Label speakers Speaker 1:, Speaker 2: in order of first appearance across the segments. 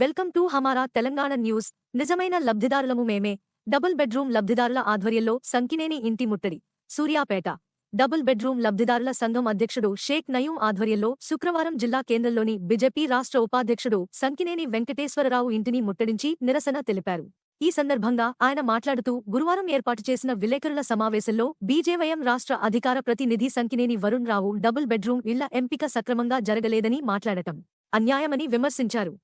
Speaker 1: Welcome to Hamara Telangana news. నిజమైన లబ్ధిదారులము మేమే. Double bedroom లబ్ధిదారుల ఆధ్వర్యంలో సంకినేని ఇంటి ముట్టడి. సూర్యాపేట. డబుల్ బెడ్రూమ్ లబ్ధిదారుల సంఘం అధ్యక్షుడు షేక్ నయూం ఆధ్వర్యంలో శుక్రవారం జిల్లా కేంద్రంలోని బీజేపీ రాష్ట్ర ఉపాధ్యక్షుడు సంకినేని వెంకటేశ్వరరావు ఇంటిని ముట్టడించి నిరసన తెలిపారు. ఈ సందర్భంగా ఆయన మాట్లాడుతూ గురువారం ఏర్పాటు చేసిన విలేకరుల సమావేశంలో బీజేవైఎం రాష్ట్ర అధికార ప్రతినిధి సంకినేని వరుణ్ రావు డబుల్ బెడ్రూమ్ ఇళ్ళ ఎంపిక సక్రమంగా జరగలేదని మాట్లాడటం అన్యాయమని విమర్శించారు.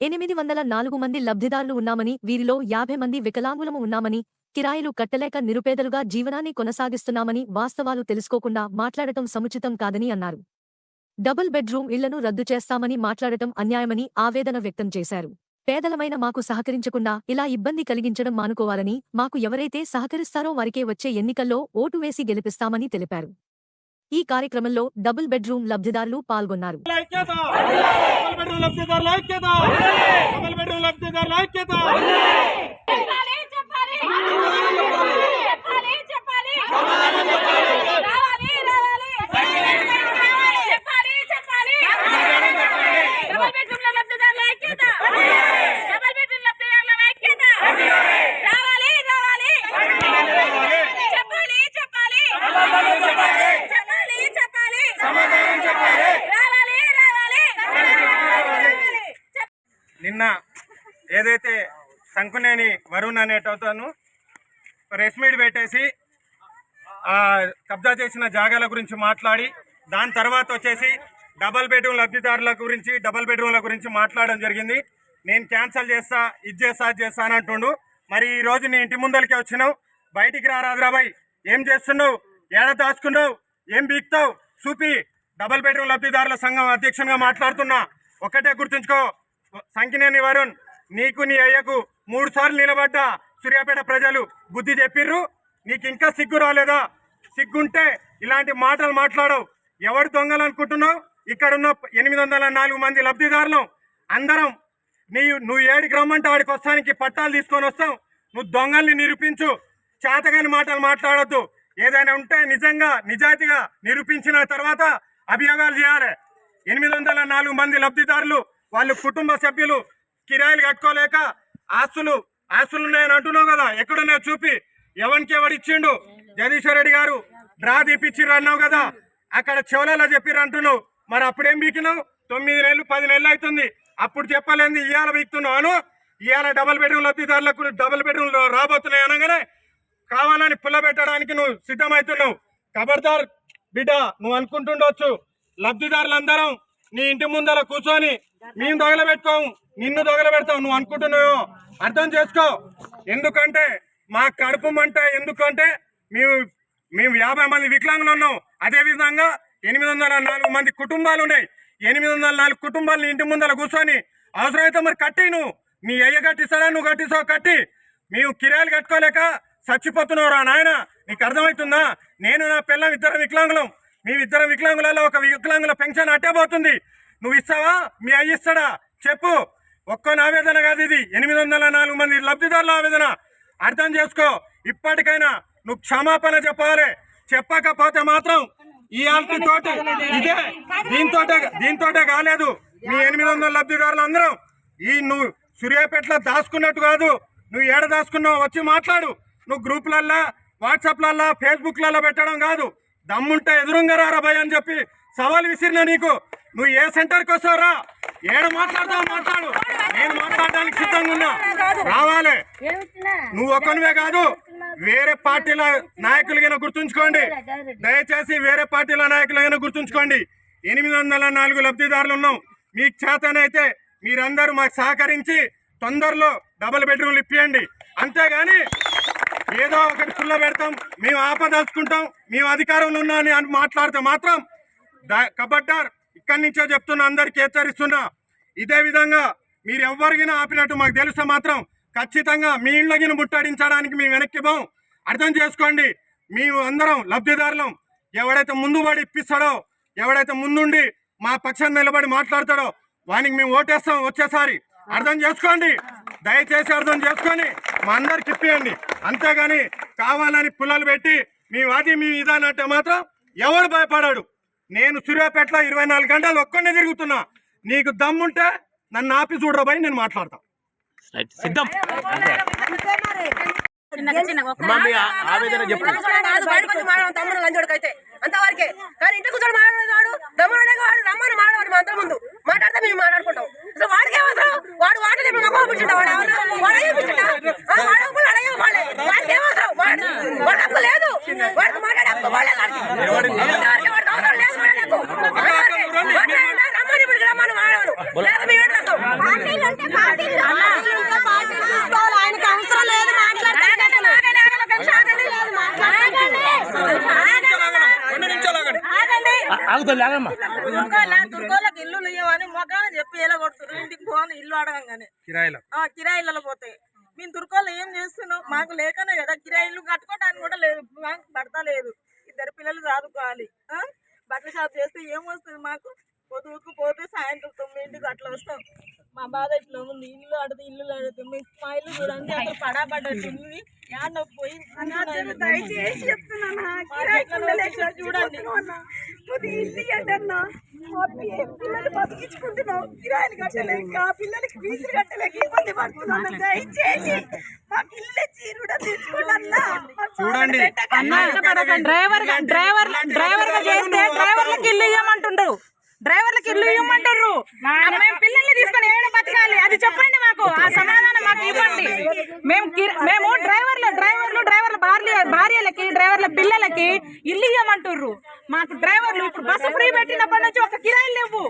Speaker 1: ఎనిమిది వందల నాలుగు మంది లబ్ధిదారులు ఉన్నామని వీరిలో యాభై మంది వికలాంగులము ఉన్నామని కిరాయిలు కట్టలేక నిరుపేదలుగా జీవనాన్ని కొనసాగిస్తున్నామని వాస్తవాలు తెలుసుకోకుండా మాట్లాడటం సముచితం కాదని అన్నారు. డబుల్ బెడ్రూమ్ ఇళ్ళను రద్దు చేస్తామని మాట్లాడటం అన్యాయమని ఆవేదన వ్యక్తం చేశారు. పేదలమైన మాకు సహకరించకుండా ఇలా ఇబ్బంది కలిగించడం మానుకోవాలని మాకు ఎవరైతే సహకరిస్తారో వారికే వచ్చే ఎన్నికల్లో ఓటు వేసి గెలిపిస్తామని తెలిపారు. ఈ కార్యక్రమంలో డబుల్ బెడ్రూమ్ లబ్ధిదారులు పాల్గొన్నారు.
Speaker 2: ఐక్యత డబుల్ బెడ్రూమ్ లబ్ధిదారుల ఐక్యత డబుల్ బెడ్రూమ్ లబ్ధిదారుల ఐక్యత
Speaker 3: చెప్పాలి చెప్పాలి చెప్పాలి చెప్పాలి రావాలి రావాలి చెప్పాలి చెప్పాలి డబుల్ బెడ్రూమ్ల లబ్ధిదారుల ఐక్యత డబుల్ బెడ్రూమ్ లబ్ధిదారుల ఐక్యత రావాలి రావాలి చెప్పాలి చెప్పాలి చెప్పాలి చెప్పాలి రావాలి రావాలి
Speaker 2: నిన్న ఏదైతే శంకునేని వరుణ్ అనేటతను ప్రెస్ మీట్ పెట్టేసి కబ్జా చేసిన జాగాల గురించి మాట్లాడి దాని తర్వాత వచ్చేసి డబల్ బెడ్రూమ్ లబ్ధిదారుల గురించి డబల్ బెడ్రూమ్ల గురించి మాట్లాడడం జరిగింది. నేను క్యాన్సిల్ చేస్తా ఇది చేస్తా అది చేస్తా అని అంటుండు. మరి ఈ రోజు నీ ఇంటి ముందరికి వచ్చినావు. బయటికి రారాదురాబాయ్ ఏం చేస్తున్నావు? ఏడ దాచుకున్నావు? ఏం బీక్తావు? చూపి. డబల్ బెడ్రూమ్ లబ్ధిదారుల సంఘం అధ్యక్షునిగా మాట్లాడుతున్నా. ఒకటే గుర్తుంచుకో. సంకినేని వరుణ్. నీకు నీ అయ్యకు మూడు సార్లు నిలబడ్డ సూర్యాపేట ప్రజలు బుద్ధి చెప్పిర్రు. నీకు ఇంకా సిగ్గు రాలేదా? సిగ్గుంటే ఇలాంటి మాటలు మాట్లాడవు. ఎవరు దొంగలు అనుకుంటున్నావు ఇక్కడున్న ఎనిమిది వందల నాలుగు మంది లబ్ధిదారులు అందరం నీ నువ్వు ఏడికి రమ్మంటే ఆడికి వస్తానికి పట్టాలు తీసుకొని వస్తావు. నువ్వు దొంగల్ని నిరూపించు. చేతగాని మాటలు మాట్లాడొద్దు. ఏదైనా ఉంటే నిజంగా నిజాయితీగా నిరూపించిన తర్వాత అభియోగాలు చేయాలి. ఎనిమిది వందల నాలుగు మంది లబ్ధిదారులు వాళ్ళ కుటుంబ సభ్యులు కిరాయిలు కట్టుకోలేక ఆస్తులు ఆస్తులు ఉన్నాయని అంటున్నావు కదా ఎక్కడున్నాయో చూపి. ఎవరికి ఎవడిచ్చిండు జగదీశ్వర్ రెడ్డి గారు డ్రా తీపిచ్చిర్రు అన్నావు కదా. అక్కడ చెవులలో చెప్పిర్రు అంటున్నావు. మరి అప్పుడేం బీకినావు? తొమ్మిది నెలలు పది నెలలు అవుతుంది. అప్పుడు చెప్పలేంది ఇవాళ బీక్తున్నావు అను. ఇవాళ డబల్ బెడ్రూమ్ లబ్ధిదారులకు డబల్ బెడ్రూమ్ రాబోతున్నాయి అనగానే కావాలని పుల్ల పెట్టడానికి నువ్వు సిద్ధమవుతున్నావు. కబర్దార్ బిడ్డ నువ్వు అనుకుంటుండొచ్చు. లబ్ధిదారులందరం నీ ఇంటి ముందర కూర్చొని మేము దొగలబెట్టుకోము నిన్ను దొగలబెడతావు నువ్వు అనుకుంటున్నావు అర్థం చేసుకో. ఎందుకంటే మా కడుపు మంట ఎందుకంటే మేము మేము యాభై మంది వికలాంగులు ఉన్నాం. అదేవిధంగా ఎనిమిది వందల నాలుగు మంది కుటుంబాలు ఉన్నాయి. ఎనిమిది వందల నాలుగు కుటుంబాలు ఇంటి ముందర కూర్చొని అవసరమైతే మరి కట్టి నువ్వు. మీ అయ్య కట్టిస్తాడా? నువ్వు కట్టిస్తావు? కట్టి. మేము కిరాయిలు కట్టుకోలేక చచ్చిపోతున్నావురా నాయన. నీకు అర్థమవుతుందా? నేను నా పిల్లం ఇద్దరం వికలాంగులం. మేమిద్దరం వికలాంగులలో ఒక వికలాంగుల పెన్షన్ అట్టే పోతుంది నువ్వు ఇస్తావా? మీ అయ్యి ఇస్తాడా? చెప్పు. ఒక్క ఆవేదన కాదు ఇది. ఎనిమిది వందల నాలుగు మంది లబ్ధిదారుల ఆవేదన. అర్థం చేసుకో. ఇప్పటికైనా నువ్వు క్షమాపణ చెప్పాలి. చెప్పకపోతే మాత్రం ఈ ఆల్టీ తోట ఇదే. దీంతో దీంతోటే కాలేదు. మీ ఎనిమిది వందల లబ్ధిదారులు అందరం. ఈ నువ్వు సూర్యాపేటలో దాచుకున్నట్టు కాదు. నువ్వు ఏడ దాచుకున్నావు? వచ్చి మాట్లాడు. నువ్వు గ్రూపులల్లా వాట్సాప్లల్లా ఫేస్బుక్లలో పెట్టడం కాదు. దమ్ముంటే ఎదురుంగా రారా భయ్ అని చెప్పి సవాల్ విసిరిన నీకు. నువ్వు ఏ సెంటర్కి వస్తావురా ఏడు మాట్లాడతావు మాట్లాడు. నేను మాట్లాడడానికి సిద్ధంగా ఉన్నా. రావాలి. నువ్వు ఒక్కనివే కాదు వేరే పార్టీల నాయకులైనా గుర్తుంచుకోండి. దయచేసి వేరే పార్టీల నాయకులైనా గుర్తుంచుకోండి. ఎనిమిది వందల నాలుగు లబ్ధిదారులు ఉన్నాం. మీకు చేతనైతే మీరందరూ మాకు సహకరించి తొందరలో డబుల్ బెడ్రూమ్లు ఇప్పియండి. అంతేగాని ఏదో ఒకటి కుళ్ళ పెడతాం మేము ఆపదలుచుకుంటాం మేము అధికారంలో ఉన్నా అని మాట్లాడితే మాత్రం ద- కబడ్డార్ ఇక్కడి నుంచో చెప్తున్నా అందరికి హెచ్చరిస్తున్నా. ఇదే విధంగా మీరు ఎవరికైనా ఆపినట్టు మాకు తెలిస్తే మాత్రం ఖచ్చితంగా మీ ఇళ్ళగిన ముట్టడించడానికి మేము వెనక్కి పోం. అర్థం చేసుకోండి మేము అందరం లబ్ధిదారులం. ఎవడైతే ముందు పడి ఇప్పిస్తాడో ఎవడైతే ముందుండి మా పక్షాన్ని నిలబడి మాట్లాడతాడో వానికి మేము ఓటేస్తాం వచ్చేసారి. అర్థం చేసుకోండి దయచేసి అర్థం చేసుకొని మా అందరికి ఇప్పియండి. అంతేగాని కావాలని పుల్లలు పెట్టి మేము అది మీ ఇదానంటే మాత్రం ఎవడు భయపడాడు. నేను సూర్యాపేటలో ఇరవై నాలుగు గంటలు ఒక్కనే తిరుగుతున్నా. నీకు దమ్ముంటే నన్ను ఆపి చూడరాబాయి నేను మాట్లాడతా.
Speaker 4: రైట్ సిద్ధం. ఆవేదన చెప్పు
Speaker 5: కాదు బయటకు వచ్చి మాడడం తమ్ముడు లంచోడికైతే అంతవరకే కానీ ఇంటి కూర్చొని మాట్లాడేవాడు దమ్ముడు వాడు రమ్మని మాడవాడు మా ముందు మాట్లాడితే మేము మాట్లాడుకుంటాం అసలు వాడికి ఏమవసరం వాడు చెప్పి వాడు ఎవరు వాడు అయ్యించండి వాడు అప్పులు అడగే వాళ్ళే వాడికి ఏమవసరం వాడు హక్కు లేదు వాడికి మాట్లాడే హక్కు వాళ్ళే వాడికి అంతవరకే వాడికి అవసరం లేదు మాట్లాడే హక్కు అంతవరకే. మాట్లాడినా రమ్మని ఇప్పుడు రమ్మని మాడవాడు లేదా మేము ఏంటి చేస్తాం? పార్టీలు ఉంటే పార్టీలు పార్టీలు ఉంటే పార్టీలు చూసుకోవాలి ఆయనకి అవసరం లేదు మాట్లాడతాను
Speaker 4: ఆగమ్మా
Speaker 6: దుర్గోళ్ళ దుర్గోళ్ళకి ఇల్లు ఇవ్వని మొగానే చెప్పి ఎలా కొడుతున్నారు? ఇంటికి పోని ఇల్లు అడగంగానే. ఆ కిరాయిలలో పోతాయి. మేము దుర్గోళ్ళు ఏం చేస్తున్నాం? మాకు లేకనే కదా కిరాయి ఇల్లు కట్టుకోవడానికి కూడా లేదు. మాకు భర్త లేదు. ఇద్దరు పిల్లలు చదువుకోవాలి. ఆ? బట్టల షాప్ చేస్తే ఏం వస్తుంది మాకు? పొదువుకు పోతే సాయంత్రం తొమ్మిదింటికి అట్లా వస్తాం. మా బాధ ఇట్లా ఉంది? ఇల్లు అడితే ఇల్లు అడితే మీ ఇల్లు చూడండి అక్కడ పడాబడ్డట్టు ఉంది. యాడ పోయి దయచేసి చెప్తున్నాను? చూడండి పిల్లలు బతికించుకుంటున్నాం కిరాయిలు కట్టలేక పిల్లలకి ఫీజులు కట్టలేక ఇబ్బంది పడుతున్నాం దయచేసి మాకు ఇల్లు ఇచ్చి
Speaker 2: చూడండి.
Speaker 6: డ్రైవర్ డ్రైవర్ డ్రైవర్ చేస్తే డ్రైవర్లకి ఇల్లు ఇవ్వమంటుండ్రు డ్రైవర్లకి ఇల్లు ఇవ్వమంటారు? మేము పిల్లల్ని తీసుకొని ఏడ బతకాలి. అది చెప్పండి మాకు. ఆ సమాధానం మాకు ఇవ్వండి. మేము మేము డ్రైవర్లు డ్రైవర్లు డ్రైవర్ల భార్య భార్యలకి డ్రైవర్ల పిల్లలకి ఇల్లు ఇవ్వమంటుర్రు. మాకు డ్రైవర్లు ఇప్పుడు బస్సు ఫ్రీ పెట్టినప్పటి నుంచి ఒక కిరాయిలు లేవు.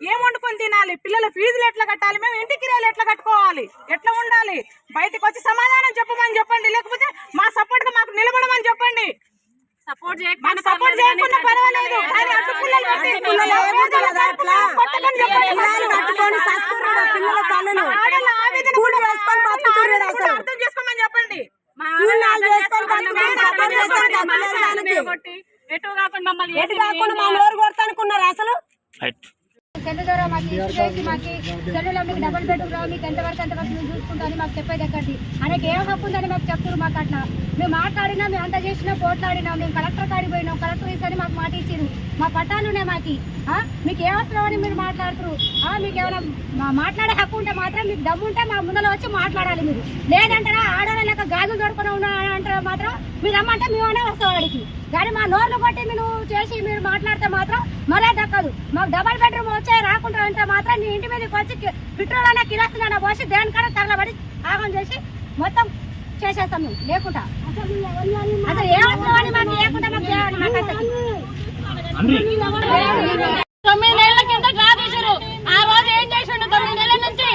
Speaker 6: ఏం వండుకొని తినాలి? పిల్లల ఫీజులు ఎట్లా కట్టాలి? మేము ఇంటి కిరాయిలు ఎట్లా కట్టుకోవాలి? ఎట్లా ఉండాలి? బయటకు వచ్చి సమాధానం చెప్పమని చెప్పండి. లేకపోతే మా సపోర్ట్గా మాకు నిలబడమని చెప్పండి.
Speaker 3: సపోర్ట్
Speaker 6: మన సపోర్ట్ చేయకుండా పిల్లలు కొట్టకని చెప్పండి. ఆడవాళ్ళ ఆవేదన కూడా అర్థం చేసుకోమని చెప్పండి
Speaker 3: కొట్టి ఎటు కాకుండా మమ్మల్ని
Speaker 5: ఎటు కాకుండా మా నోరు కొడతానుకున్నారు అసలు
Speaker 4: రైట్
Speaker 7: సెల్ ద్వారా మాకు ఇష్యూ చేసి మాకు సెల్లులో మీకు డబుల్ బెడ్రూమ్ రావు మీకు ఎంతవరకు ఎంతవరకు మేము చూసుకుంటామని మాకు చెప్పేది ఎక్కడి ఆయనకి ఏం హక్కు ఉందని మాకు చెప్తారు మాకు అట్లా మేము మాట్లాడినా మేము అంత చేసినా పోట్లాడినా మేము కలెక్టర్ కాడికి పోయినాం కలెక్టర్ ఇస్తే మాకు మాట ఇచ్చింది మా పట్టాలునే మాకి. మీకు ఏ అవసరం అని మీరు మాట్లాడుతున్నారు ఆ, మీకు ఏమైనా మా- మాట్లాడే హక్కు ఉంటే మాత్రం మీకు దమ్ము ఉంటే మా ముందర వచ్చి మాట్లాడాలి మీరు. లేదంటారా ఆడవాళ్ళ లెక్క గాజులు దొరకకుండా ఉన్నా అంటారా మాత్రం? మీరు రమ్మంటే మేమనే వస్తాం వాడికి కానీ మా నోర్లు కొట్టి మీరు చేసి మీరు మాట్లాడితే మాత్రం మరే దక్కదు. మాకు డబల్ బెడ్రూమ్ వచ్చే రాకుండా అంటే మాత్రం నీ ఇంటి మీదకి వచ్చి పెట్రోల్ అన్న కిరాసిన పోసి దేనికన్నా తరలబడి ఆగం చేసి మొత్తం చేసేస్తాం మేము లేకుండా. అసలు మాకు లేకుండా మాకు చేయాలి మాకు.
Speaker 3: తొమ్మిది నెలల కింద డ్రా తీసారు ఆ రోజు ఏం చేసిండు? తొమ్మిది నెలల నుంచి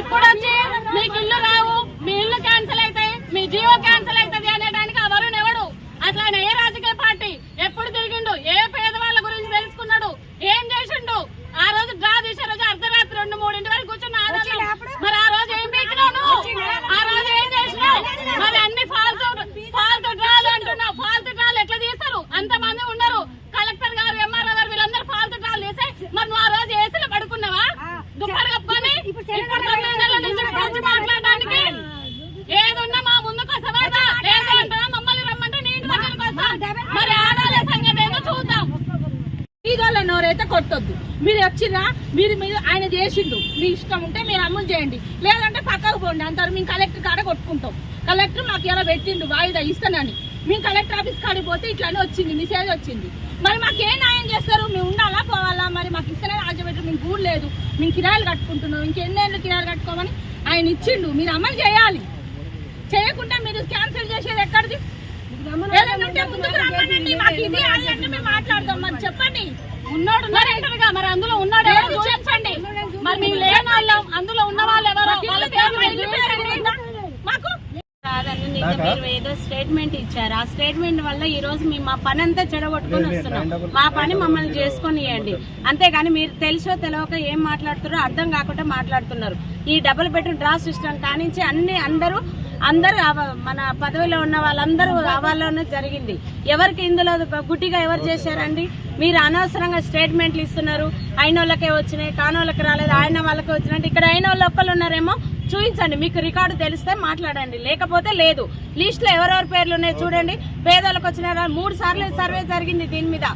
Speaker 3: ఇప్పుడు వచ్చి మీకు ఇల్లు రావు మీ ఇల్లు క్యాన్సిల్ అవుతాయి మీ జీవో క్యాన్సిల్ అవుతుంది అనేటానికి ఆ వరుణ్ ఎవడు అసలు ఆయన ఏ రాజకీయ పార్టీ ఎప్పుడు తిరిగిండు ఏ పేదవాళ్ళ గురించి తెలుసుకున్నాడు ఏం చేసిండు ఆ రోజు డ్రా తీసే రోజు అర్ధరాత్రి రెండు మూడింటి వరకు కూర్చున్న ఆడవాళ్ళం. మరి ఆ రోజు ఏం పెట్టినాను ఆ రోజు ఏం చేసినావు మరి అన్ని ఫాల్తు ఫాల్తు డ్రాలు అంటున్నావు ఫాల్తు డ్రాలు ఎట్లా తీస్తారు అంతమంది ఉన్నారు కలెక్టర్ గారు ఎంఆర్ఓ గారు వీళ్ళందరూ ఫాల్తు డ్రాలు తీసే మరి నువ్వు ఆ రోజు ఏసీలో పడుకున్నావా దుప్పటి కప్పుకొని ఇప్పుడు తొమ్మిది నెలల నుంచి గురించి మాట్లాడడానికి ఏదున్నా మా ముందుకు వస్తావా లేదు అంటావా మమ్మల్ని రమ్మంటే నీ ఇంటి దగ్గరకు వస్తాం మరి ఆడాలి సంగతి ఏదో చూద్దాం
Speaker 6: ఈగోళ్ళ నోరైతే కొట్టొద్దు. మీరు వచ్చిరా మీరు మీరు ఆయన చేసిండు. మీ ఇష్టం ఉంటే మీరు అమలు చేయండి. లేదంటే పక్కకు పోండి. అంటారు మేము కలెక్టర్ కాడ కొట్టుకుంటాం. కలెక్టర్ మాకు ఎలా పెట్టిండు వాయిదా ఇస్తానని. మేము కలెక్టర్ ఆఫీస్ కాడికి పోతే ఇట్లానే వచ్చింది మెసేజ్ వచ్చింది. మరి మాకు ఏ న్యాయం చేస్తారు? మేము ఉండాలా పోవాలా? మరి మాకు ఇస్తేనే రాజ్యపెట్టు మేము గూడు లేదు. మేము కిరాయిలు కట్టుకుంటున్నాం. ఇంకెన్నేళ్ళు కిరాయిలు కట్టుకోమని ఆయన ఇచ్చిండు. మీరు అమలు చేయాలి. చేయకుండా మీరు క్యాన్సిల్ చేసేది ఎక్కడిది? ఏదైనా ఉంటే ముందుకు రమ్మనండి. మాకు ఇది అది అంటే మేము మాట్లాడదాం. మరి చెప్పండి.
Speaker 3: ఉన్నాడు ఉన్నారంటారుగా మరి అందులో ఉన్నాడు ఎవరు? చెప్పండి. మరి మేము లేని వాళ్ళం అందులో ఉన్న వాళ్ళు ఎవరో? వాళ్ళ.
Speaker 6: మాకు?
Speaker 8: నిన్న మీరు ఏదో స్టేట్మెంట్ ఇచ్చారు. ఆ స్టేట్మెంట్ వల్ల ఈ రోజు మేము మా పని అంతా చెడగొట్టుకుని వస్తున్నాం. మా పని మమ్మల్ని చేసుకొని ఇవ్వండి అంతేగాని మీరు తెలుసో తెలియక ఏం మాట్లాడుతారో అర్థం కాకుండా మాట్లాడుతున్నారు. ఈ డబుల్ బెడ్రూమ్ డ్రా సిస్టమ్ కానించి అన్ని అందరూ అందరూ మన పదవిలో ఉన్న వాళ్ళందరూ అవాల్లోనే జరిగింది. ఎవరికి ఇందులో గుడ్డిగా ఎవరు చేశారండి? మీరు అనవసరంగా స్టేట్మెంట్లు ఇస్తున్నారు. అయిన వాళ్ళకే వచ్చినాయి కానోళ్ళకి రాలేదు ఆయన వాళ్ళకే వచ్చినట్టు ఇక్కడ అయిన వాళ్ళు ఒక్కళ్ళు ఉన్నారేమో చూపించండి మీకు రికార్డు తెలిస్తే మాట్లాడండి. లేకపోతే లేదు. లిస్ట్లో ఎవరెవరి పేర్లు ఉన్నాయి చూడండి. పేదోళ్ళకి వచ్చిన మూడు సార్లు సర్వే జరిగింది దీని మీద.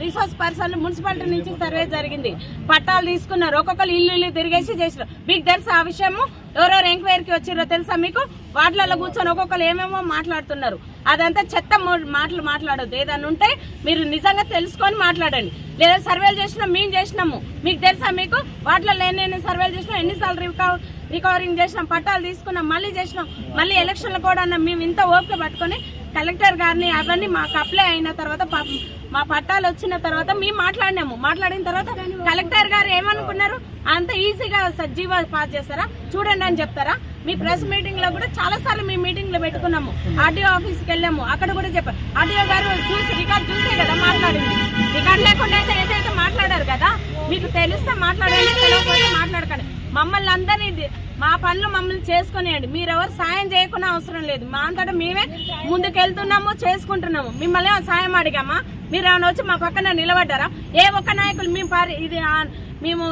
Speaker 8: రిసోర్స్ పర్సన్ మున్సిపాలిటీ నుంచి సర్వే జరిగింది. పట్టాలు తీసుకున్నారు. ఒక్కొక్కరు ఇల్లు ఇల్లు తిరిగేసి చేసినారు మీకు తెలుసు ఆ విషయము? ఎవరెవరు ఎంక్వైరీకి వచ్చిరో తెలుసా మీకు? వాటిలలో కూర్చొని ఒక్కొక్కరు ఏమేమో మాట్లాడుతున్నారు. అదంతా చెత్త మాటలు మాట్లాడొద్దు. ఏదైనా ఉంటే మీరు నిజంగా తెలుసుకొని మాట్లాడండి. లేదా సర్వేలు చేసినా మేము చేసినాము. మీకు తెలుసా మీకు? వాటిలో ఎన్ని సర్వేలు చేసినా. ఎన్నిసార్లు రికవర్ రికవరింగ్ చేసినాం. పట్టాలు తీసుకున్నాం. మళ్ళీ చేసినాం. మళ్ళీ ఎలక్షన్లు కూడా అన్నా మేము ఇంత ఓపిక పట్టుకొని కలెక్టర్ గారిని అవన్నీ మాకు అప్లై అయిన తర్వాత మా పట్టాలు వచ్చిన తర్వాత మేము మాట్లాడినాము. మాట్లాడిన తర్వాత కలెక్టర్ గారు ఏమనుకున్నారు? అంత ఈజీగా సజీవ పాస్ చేస్తారా? చూడండి అని చెప్తారా? మీ ప్రెస్ మీటింగ్లో కూడా చాలా సార్లు మీ మీటింగ్లో పెట్టుకున్నాము. ఆర్డీఓ ఆఫీస్కి వెళ్ళాము. అక్కడ కూడా చెప్పారు ఆర్డీఓ గారు చూసి రికార్డ్ చూసే కదా మాట్లాడింది. రికార్డ్ లేకుండా అయితే ఏదైతే మాట్లాడారు కదా మీకు తెలిస్తే మాట్లాడండి తెలియకపోతే మాట్లాడకండి. మమ్మల్ని అందరినీ మా పనులు మమ్మల్ని చేసుకునేయండి. మీరెవరు సాయం చేయకుండా అవసరం లేదు. మా అంతటా మేమే ముందుకెళ్తున్నాము చేసుకుంటున్నాము. మిమ్మల్ని సాయం అడిగామా? మీరు ఏమైనా వచ్చి మా పక్కన నిలబడ్డారా? ఏ ఒక్క నాయకులు మేము పారి- ఇది మేము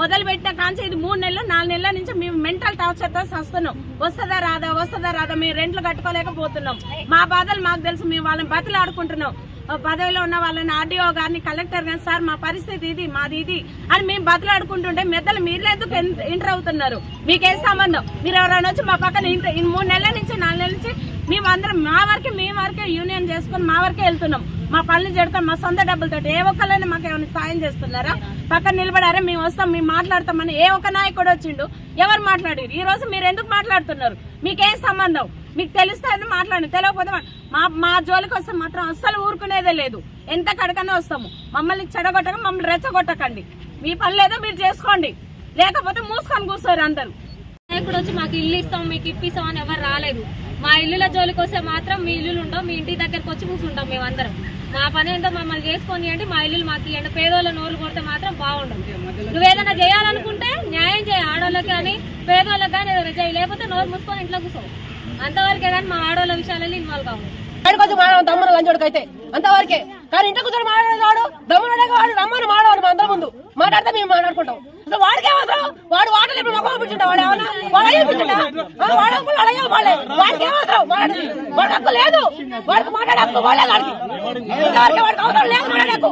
Speaker 8: మొదలు పెట్టిన కాంచి ఇది మూడు నెలలు నాలుగు నెలల నుంచి మేము మెంటల్ టార్చర్తో వస్తున్నాం వస్తుందా రాదా వస్తుందా రాదా మేము రెంట్లు కట్టుకోలేకపోతున్నాం. మా బాధలు మాకు తెలుసు మేము వాళ్ళని బతులు ఆడుకుంటున్నాం పదవిలో ఉన్న వాళ్ళని ఆర్డీఓ గారిని కలెక్టర్ గారిని సార్ మా పరిస్థితి ఇది మాది ఇది అని మేము బతులాడుకుంటుంటే మెద్దలు మీరు ఎందుకు ఎంటర్ అవుతున్నారు? మీకేం సంబంధం? మీరు ఎవరైనా వచ్చి మా పక్కన ఇంటర్ ఈ మూడు నెలల నుంచి నాలుగు నెలల నుంచి మేము అందరం మా వరకే మేము వరకే యూనియన్ చేసుకుని మా వరకే వెళ్తున్నాం. మా పనులు జడతాం మా సొంత డబ్బులతో ఏ ఒక్కరైనా మాకు ఏమైనా సాయం చేస్తున్నారా? పక్కన నిలబడారా? మేము వస్తాం మేము మాట్లాడతామని ఏ ఒక్క నాయకుడు వచ్చిండు? ఎవరు మాట్లాడారు? ఈ రోజు మీరు ఎందుకు మాట్లాడుతున్నారు? మీకేం సంబంధం? మీకు తెలుస్తుంది మాట్లాడండి తెలియకపోతే మా- మా జోలికి వస్తే మాత్రం అస్సలు ఊరుకునేదే లేదు. ఎంత కడకనే వస్తాము? మమ్మల్ని చెడగొట్టక మమ్మల్ని రెచ్చగొట్టకండి. మీ పని లేదో మీరు చేసుకోండి. లేకపోతే మూసుకొని కూర్చోరు అందరు.
Speaker 3: నాయకుడు వచ్చి మాకు ఇల్లు ఇస్తాం మీకు ఇప్పిస్తాం అని ఎవరు రాలేదు. మా ఇల్లుల జోలికి వస్తే మాత్రం మీ ఇల్లులు ఉండవు మీ ఇంటి దగ్గరకు వచ్చి కూర్చుంటాం మేమందరం మా పని ఏంటో మమ్మల్ని చేసుకొని అంటే మా ఇల్లు మాకు ఇవ్వండి. పేదోళ్ళ నోరు కొడితే మాత్రం బాగుండదు నువ్వేదైనా చేయాలనుకుంటే న్యాయం చేయ ఆడోళ్ళకి కానీ పేదోళ్ళకి కానీ ఏదైనా చేయి లేకపోతే నోరు మూసుకొని ఇంట్లో కూర్చోవు అంతవరకే కానీ మా ఆడోళ్ళ విషయాలలో ఇన్వాల్వ్ కావు.
Speaker 5: బయటకు వచ్చి తమ్ముడు లంచోడికి అయితే అంతవరకే. కానీ ఇంటి కూర్చొని మాట్లాడేది వాడు దమ్ముడు వాడు రమ్మని మాడవాడు మా అందరి ముందు. మాట్లాడితే మేము మాట్లాడుకుంటాం. అసలు వాడికి ఏమవసరం? వాడు వాటలు ఇప్పుడు మొక్క పంపించుంటా వాడు ఏమన్నా? వాడు అయ్యి వాడు హక్కులు అడగవు వాళ్ళే. వాడికి ఏమవసరం? వాడి వాడు హక్కు లేదు. వాడికి మాట్లాడే హక్కు వాళ్ళే వాడికి. ఇంతవరకే వాడికి అవసరం లేదు మాట్లాడే హక్కు.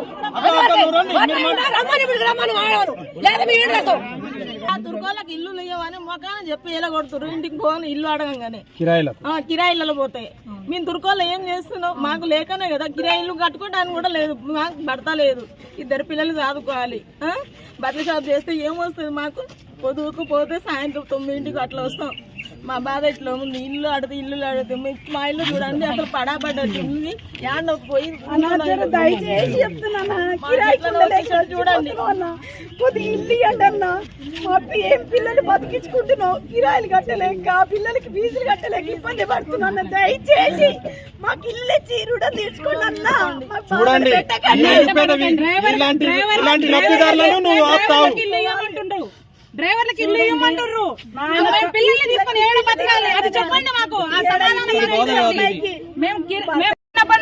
Speaker 5: రమ్మని ఇప్పుడు రమ్మని మాడవను లేదా మీ ఇంటి చేస్తాం
Speaker 6: దుర్గాలకు ఇల్లు లేవని మొకాన చెప్పి ఎలా కొడుతురు ఇంటికి పోని ఇల్లు అడగంగానే. కిరాయిలలో పోతాయి. మేము దుర్గాలు ఏం చేస్తున్నాం? మాకు లేకనే కదా కిరాయి ఇల్లు కట్టుకోవడానికి కూడా లేదు. మాకు భర్త లేదు. ఇద్దరు పిల్లలు చదువుకోవాలి? బట్టల షాప్ చేస్తే ఏమొస్తుంది మాకు? పొదువుకు పోతే సాయంత్రం తొమ్మిదింటికి అట్లా వస్తాం. మా బాధ ఇట్లా ఉంది? ఇల్లు అడితే ఇల్లు అడితే మీ- మా ఇల్లు చూడండి అసలు పడాబడ్డట్టు ఉంది యాడ పోయి దయచేసి చెప్తున్నా చూడండి.
Speaker 9: కొద్ది ఇల్లు ఇవ్వండన్నా మా ఏం పిల్లలు బతికించుకుంటున్నావు? కిరాయిలు కట్టలేక ఆ పిల్లలకి ఫీజులు కట్టలేక ఇబ్బంది పడుతున్నా దయచేసి మాకు ఇల్లు ఇచ్చి రుణం తీర్చుకోండి అన్నా.
Speaker 2: చూడండి.
Speaker 9: పెట్టకండి.
Speaker 2: ఇలాంటి ఇలాంటి లబ్ధిదారులను నువ్వు ఆపుతావు.
Speaker 6: ఇల్లు ఇవ్వమంటుండ్రు డ్రైవర్లకు ఇల్లు ఇవ్వమంటుర్రు. మేము పిల్లల్ని తీసుకొని ఏడ బతకాలి? అది చెప్పండి మాకు. ఆ సమాధానం. మేము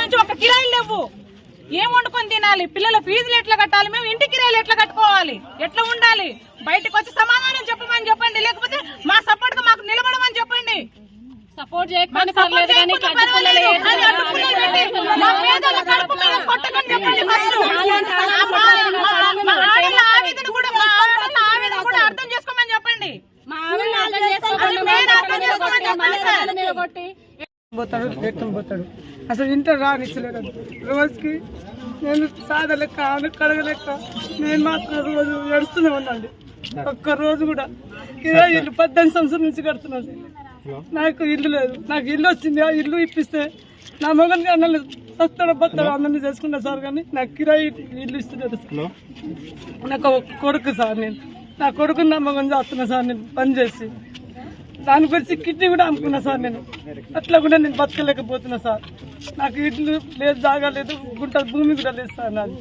Speaker 6: నుంచి ఒక కిరాయిలు లేవు. ఏం వండుకొని తినాలి? పిల్లల ఫీజులు ఎట్లా కట్టాలి? మేము ఇంటి కిరాయిలు ఎట్లా కట్టుకోవాలి? ఎట్లా ఉండాలి? బయటకు వచ్చి సమాధానం చెప్పమని చెప్పండి. లేకపోతే మా సపోర్ట్గా మాకు నిలబడమని చెప్పండి.
Speaker 3: సపోర్ట్ చేయకపోతే పర్లేదు కానీ కడుపు పిల్లలు ఏం
Speaker 6: అది అడ్డుకున్నది ఏంటి? మా పేదల కడుపు మీద కొట్టకని చెప్పండి first. మా- మా- మా ఆడల ఆవేదన కూడా మా ఆడల ఆవేదన కూడా అర్థం చేసుకోమని చెప్పండి
Speaker 3: మా ఆవిడ అర్థం చేసుకోకుండా
Speaker 6: అది మేము అర్థం చేసుకోమని చెప్పండి సార్.
Speaker 3: పిల్లల మీద కొట్టి
Speaker 9: పోతాడు ఎట్టం పోతాడు. అసలు ఇంట్లో రానిచ్చలేడు. రోజుకి నేను సాధ లెక్క ఆమె కడగ లెక్క నేను మాత్రం రోజు ఏడుస్తూనే ఉన్నాండి ఒక్క రోజు కూడా. కిరాయి ఇల్లు పద్దెనిమిది సంవత్సరం నుంచి కడుతున్నాను. నాకు ఇల్లు లేదు. నాకు ఇల్లు వచ్చింది. ఆ ఇల్లు ఇప్పిస్తే నా మొగన్ అన్నలు వస్తాడు బస్తాడు అందరినీ చేసుకుంటా సార్ కానీ నాకు కిరాయి ఇల్లు ఇస్తున్నాడు సార్ నాకు ఒక కొడుకు సార్ నేను. నా కొడుకుని నా మొగన్ చేస్తున్నా సార్ నేను. పని చేసి. దాని గురించి కిడ్నీ కూడా అమ్ముకున్నా సార్ నేను. అట్లా కూడా నేను బతకలేకపోతున్నా సార్. నాకు ఇడ్లు లేదు జాగా లేదు గుంట భూమి కూడా లేదు సార్ నాది.